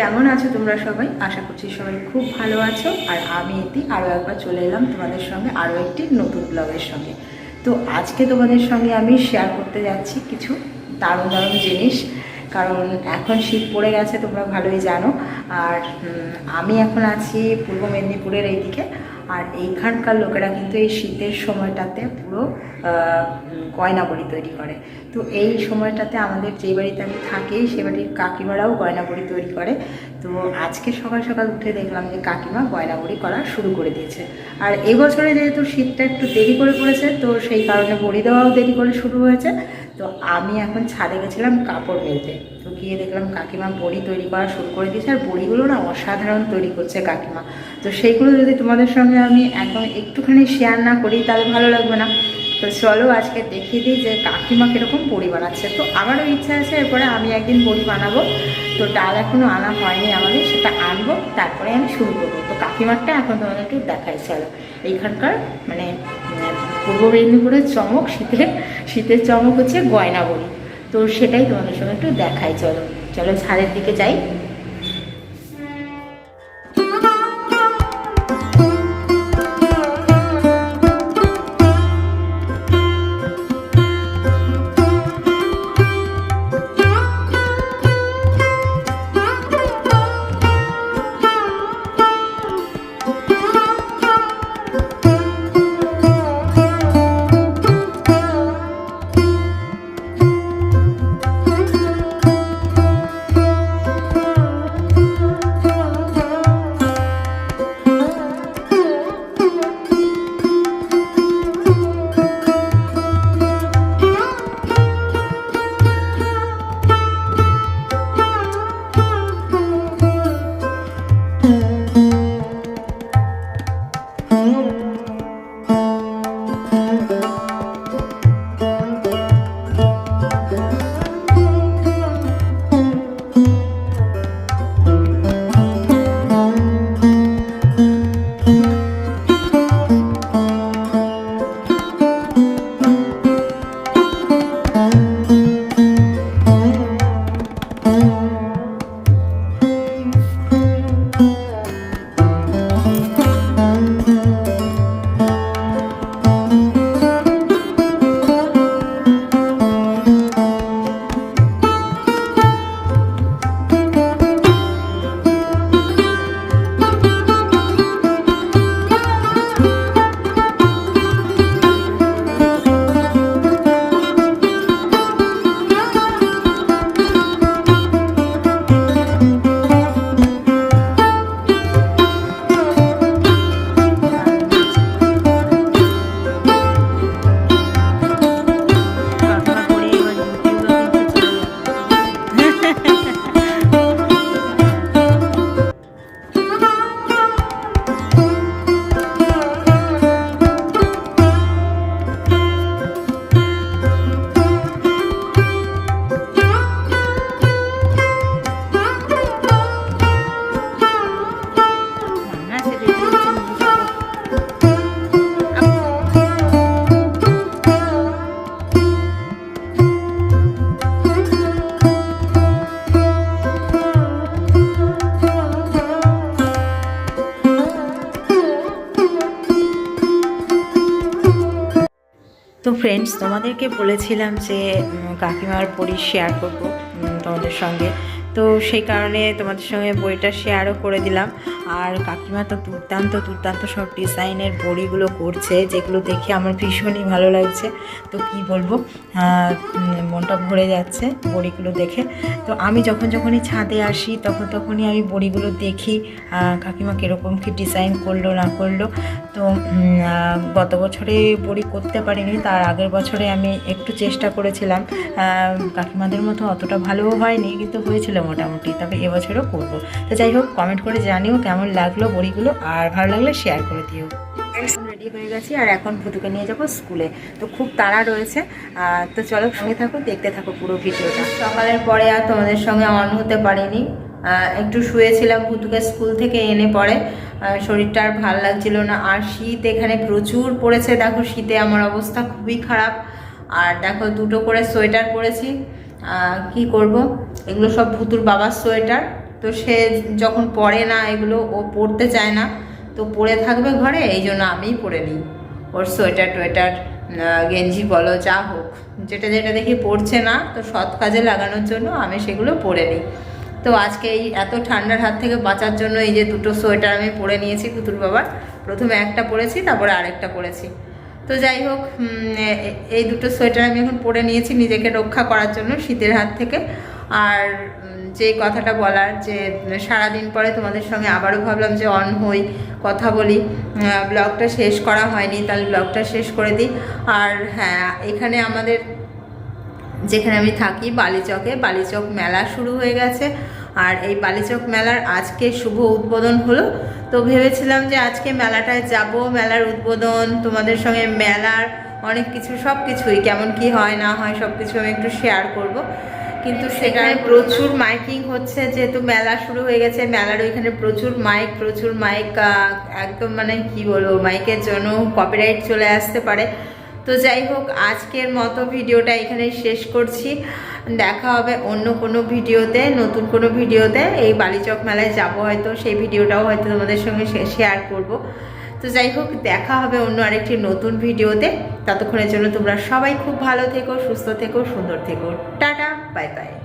কেমন আছো তোমরা সবাই? আশা করছি সবাই খুব ভালো আছো। আর আমি এটি আরও একবার চলে এলাম তোমাদের সঙ্গে আরও একটি নতুন ব্লগের সঙ্গে। তো আজকে তোমাদের সঙ্গে আমি শেয়ার করতে যাচ্ছি কিছু দারুণ দারুণ জিনিস। কারণ এখন শীত পড়ে গেছে, তোমরা ভালোই জানো। আর আমি এখন আছি পূর্ব মেদিনীপুরের এইদিকে। আর এইখানকার লোকেরা কিন্তু এই শীতের সময়টাতে পুরো গয়নাবড়ি তৈরি করে। তো এই সময়টাতে আমাদের যে বাড়িতে আমি থাকি, সে বাড়ির কাকিমারাও গয়নাবড়ি তৈরি করে। তো আজকে সকাল সকাল উঠে দেখলাম যে কাকিমা গয়নাবড়ি করা শুরু করে দিয়েছে। আর এবছরে যেহেতু শীতটা একটু দেরি করে পড়েছে, তো সেই কারণে বড়ি দেওয়াও দেরি করে শুরু হয়েছে। তো আমি এখন ছাদে গেছিলাম কাপড় মেলতে। তো গিয়ে দেখলাম কাকিমা বড়ি তৈরি করা শুরু করে দিয়েছে, আর বড়িগুলো না অসাধারণ তৈরি করছে কাকিমা। তো সেইগুলো যদি তোমাদের সঙ্গে আমি একদম একটুখানি শেয়ার না করি, তাহলে ভালো লাগবে না। তো চলো আজকে দেখিয়ে দিই যে কাকিমা কীরকম বড়ি বানাচ্ছে। তো আমারও ইচ্ছা আছে, এরপরে আমি একদিন বড়ি বানাবো। তো ডাল এখনও আনা হয়নি আমাদের, সেটা আনব, তারপরে আমি শুরু করব। তো কাকিমারটা এখন তোমাদের একটু দেখাই, চলো। এইখানকার মানে পূর্ব মেদিনীপুরের চমক, শীতের শীতের চমক হচ্ছে গয়না বলি তো সেটাই তোমাদের সঙ্গে একটু দেখাই, চলো। চলো ছাদের দিকে যাই। তো ফ্রেন্ডস তোমাদেরকে বলেছিলাম যে কাকিমার বই শেয়ার করব তোমাদের সঙ্গে। তো সেই কারণে তোমাদের সঙ্গে বইটা শেয়ারও করে দিলাম। আর কাকিমা তো দুর্দান্ত দুর্দান্ত সব ডিজাইনের বড়িগুলো করছে, যেগুলো দেখে আমার ভীষণই ভালো লাগছে। তো কি বলব মনটা ভরে যাচ্ছে বড়িগুলো দেখে। তো আমি যখন যখনই ছাদে আসি, তখন তখনই আমি বড়িগুলো দেখি কাকিমা কীরকম কী ডিজাইন করল, না করল। তো গত বছরে বড়ি করতে পারিনি, তার আগের বছরে আমি একটু চেষ্টা করেছিলাম কাকিমাদের মতো অতটা ভালোও হয়নি, কিন্তু হয়েছিল মোটামুটি, তবে এবছরও করব। তো যাই হোক কমেন্ট করে জানিও কেমন লাগল বড়িগুলো, আর ভালো লাগলে শেয়ার করে দিও। রেডি হয়ে গেছি, আর এখন ভুতুকে নিয়ে যাব স্কুলে। তো খুব তাড়া রয়েছে তো চলো সঙ্গে থাকো, দেখতে থাকো পুরো ভিডিওটা। সকালের পরে আর তোমাদের সঙ্গে অন হতে পারিনি। একটু শুয়েছিলাম ভুতুকে স্কুল থেকে এনে পরে। শরীরটা আর ভালো লাগছিল না, আর শীত এখানে প্রচুর পড়েছে। দেখো শীতে আমার অবস্থা খুবই খারাপ। আর দেখো দুটো করে সোয়েটার পরেছি। কি করব? এগুলো সব ভুতুর বাবার সোয়েটার। তো সে যখন পরে না, এগুলো ও পরতে চায় না, তো পরে থাকবে ঘরে, এই জন্য আমিই পরে নিই। ওর সোয়েটার টোয়েটার গেঞ্জি বলো, যা হোক, যেটা যেটা দেখি পড়ছে না, তো সৎ কাজে লাগানোর জন্য আমি সেগুলো পরে নিই। তো আজকে এই এত ঠান্ডার হাত থেকে বাঁচার জন্য এই যে দুটো সোয়েটার আমি পরে নিয়েছি, পুতুল বাবার, প্রথমে একটা পরেছি, তারপরে আরেকটা পরেছি। তো যাই হোক এই দুটো সোয়েটার আমি এখন পরে নিয়েছি নিজেকে রক্ষা করার জন্য শীতের হাত থেকে। আর যে কথাটা বলার, যে সারাদিন পরে তোমাদের সঙ্গে আবারও ভাবলাম যে অন হই, কথা বলি। ব্লগটা শেষ করা হয়নি, তাহলে ব্লগটা শেষ করে দিই। আর হ্যাঁ এখানে আমাদের যেখানে আমি থাকি, বালিচকে, বালিচক মেলা শুরু হয়ে গেছে। আর এই বালিচক মেলার আজকে শুভ উদ্বোধন হলো। তো ভেবেছিলাম যে আজকে মেলাটায় যাব, মেলার উদ্বোধন, তোমাদের সঙ্গে মেলার অনেক কিছু সব কিছুই কেমন কি হয়, না হয় সব কিছু আমি একটু শেয়ার করব। কিন্তু সেখানে প্রচুর মাইকিং হচ্ছে যেহেতু মেলা শুরু হয়ে গেছে মেলার ওইখানে প্রচুর মাইক প্রচুর মাইক একদম মানে কি বলব মাইকের জন্য কপিরাইট চলে আসতে পারে। তো যাই হোক আজকের মতো ভিডিওটা এখানে শেষ করছি। দেখা হবে অন্য কোনো ভিডিওতে নতুন কোনো ভিডিওতে। এই বালিচক মেলায় যাব হয়তো সেই ভিডিওটাও হয়তো তোমাদের সঙ্গে শেয়ার করব। তো যাই হোক, দেখা হবে অন্য আরেকটি নতুন ভিডিওতে। ততক্ষণের জন্য তোমরা সবাই খুব ভালো থেকো, সুস্থ থেকো, সুন্দর থেকো। Tata, bye bye.